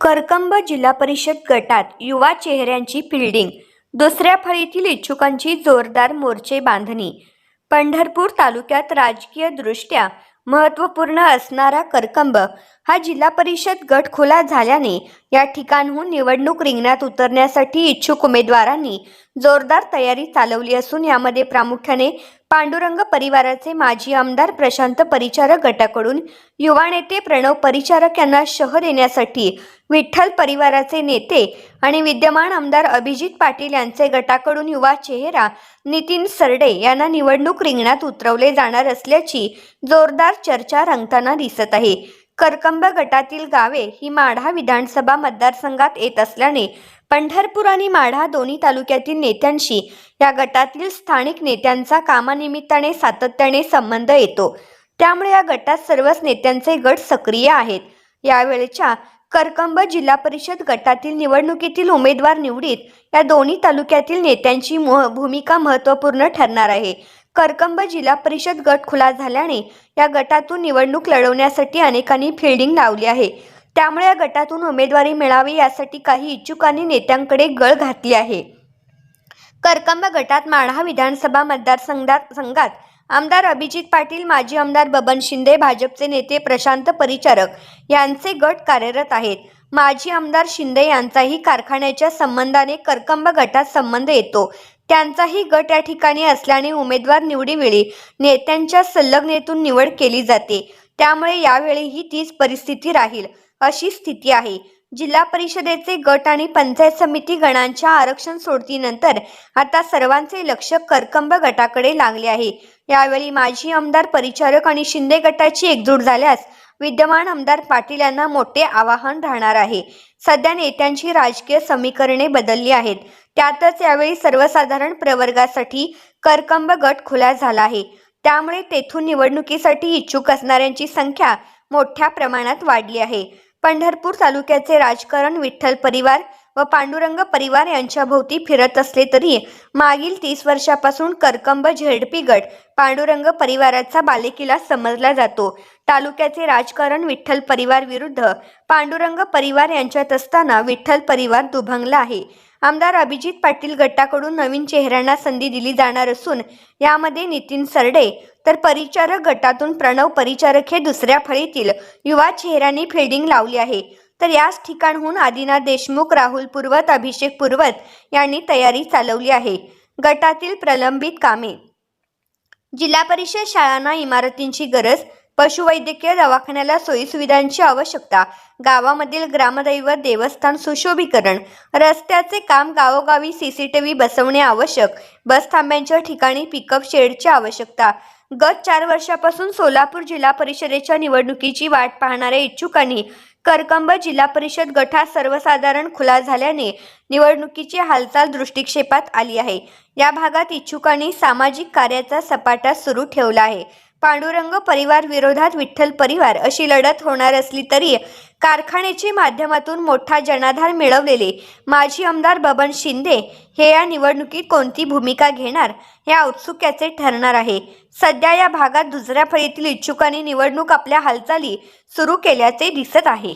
करकंब जिल्हा परिषद गटात युवा चेहऱ्यांची फिल्डिंग दुसऱ्या फळीतील इच्छुकांची जोरदार मोर्चे बांधणी. पंढरपूर तालुक्यात राजकीयदृष्ट्या महत्त्वपूर्ण असणारा करकंब हा जिल्हा परिषद गट खुला झाल्याने या ठिकाणहून निवडणूक रिंगणात उतरण्यासाठी इच्छुक उमेदवारांनी जोरदार तयारी चालवली असून यामध्ये प्रामुख्याने पांडुरंग परिवाराचे माजी आमदार प्रशांत परिचारक गटाकडून युवा नेते प्रणव परिचारक यांना शह देण्यासाठी विठ्ठल परिवाराचे नेते आणि विद्यमान आमदार अभिजित पाटील यांचे गटाकडून युवा चेहरा नितीन सरडे यांना निवडणूक रिंगणात उतरवले जाणार असल्याची जोरदार चर्चा रंगताना दिसत आहे. करकंब गटातील गावे ही माढा विधानसभा मतदारसंघात येत असल्याने पंढरपूर आणि माढा दोन्ही तालुक्यातील नेत्यांशी या गटातील स्थानिक नेत्यांचा कामानिमित्ताने सातत्याने संबंध येतो. त्यामुळे या गटात सर्वच नेत्यांचे गट सक्रिय आहेत. यावेळच्या करकंब जिल्हा परिषद गटातील निवडणुकीतील उमेदवार निवडीत या दोन्ही तालुक्यातील नेत्यांची मह- भूमिका महत्त्वपूर्ण ठरणार आहे. करकंब जिल्हा परिषद गट खुला झाल्याने या गटातून निवडणूक लढवण्यासाठी अनेकांनी फिल्डिंग लावली आहे. त्यामुळे या गटातून उमेदवारी मिळावी यासाठी काही इच्छुकांनी नेत्यांकडे गळ घातली आहे. करकंब गटात माढा विधानसभा मतदारसंघात संघात आमदार अभिजित पाटील माजी आमदार बबन शिंदे भाजपचे नेते प्रशांत परिचारक यांचे गट कार्यरत आहेत. माजी आमदार शिंदे यांचाही कारखान्याच्या संबंधाने करकंब गटात संबंध येतो. त्यांचाही गट या ठिकाणी असल्याने उमेदवार निवडीवेळी नेत्यांच्या संलग्नेतून निवड केली जाते. त्यामुळे यावेळीही तीच परिस्थिती राहील अशी स्थिती आहे. जिल्हा परिषदेचे गट आणि पंचायत समिती गणांच्या आरक्षण सोडतीनंतर आता सर्वांचे लक्ष करकंब गटाकडे लागले आहे. यावेळी माजी आमदार परिचारक आणि शिंदे गटाची एकजूट झाल्यास विद्यमान आमदार पाटील यांना मोठे आवाहन राहणार आहे. सध्या नेत्यांची राजकीय समीकरणे बदलली आहेत. त्यातच यावेळी सर्वसाधारण प्रवर्गासाठी करकंब गट खुला झाला आहे. त्यामुळे तेथून निवडणुकीसाठी इच्छुक असणाऱ्यांची संख्या मोठ्या प्रमाणात वाढली आहे. पंढरपूर तालुक्याचे राजकारण विठ्ठल परिवार व पांडुरंग परिवार यांच्या भोवती फिरत असले तरी मागील तीस वर्षापासून करकंब झेडपी गट पांडुरंग परिवाराचा बालेकिला समजला जातो. तालुक्याचे राजकारण विठ्ठल परिवार विरुद्ध पांडुरंग परिवार यांच्यात असताना विठ्ठल परिवार दुभंगला आहे. आमदार अभिजित पाटील गटाकडून नवीन चेहऱ्यांना संधी दिली जाणार असून यामध्ये नितीन सरडे तर परिचारक गटातून प्रणव परिचारक हे दुसऱ्या फळीतील युवा चेहऱ्यांनी फिल्डिंग लावली आहे. तर याच ठिकाणहून आदिनाथ देशमुख राहुल पूर्वत अभिषेक पूर्वत यांनी तयारी चालवली आहे. गटातील प्रलंबित कामे. जिल्हा परिषद शाळांना इमारतींची गरज पशुवैद्यकीय दवाखान्याला सोयीसुविधांची आवश्यकता गावामधील ग्रामदैवत देवस्थान सुशोभीकरण रस्त्याचे काम गावोगावी सी सी टी व्ही बसवणे आवश्यक बस थांब्यांच्या ठिकाणी पिकअप शेडची आवश्यकता. गत चार वर्षापासून सोलापूर जिल्हा परिषदेच्या निवडणुकीची वाट पाहणाऱ्या इच्छुकांनी करकंब जिल्हा परिषद गटात सर्वसाधारण खुला झाल्याने निवडणुकीची हालचाल दृष्टिक्षेपात आली आहे. या भागात इच्छुकांनी सामाजिक कार्याचा सपाटा सुरू ठेवला आहे. पांडुरंग परिवार विरोधात विठ्ठल परिवार अशी लढत होणार असली तरी कारखान्याच्या माध्यमातून मोठा जनाधार मिळवलेले माजी आमदार बबन शिंदे हे या निवडणुकीत कोणती भूमिका घेणार या औत्सुक्याचे ठरणार आहे. सध्या या भागात दुसऱ्या फळीतील इच्छुकांनी निवडणूक आपल्या हालचाली सुरू केल्याचे दिसत आहे.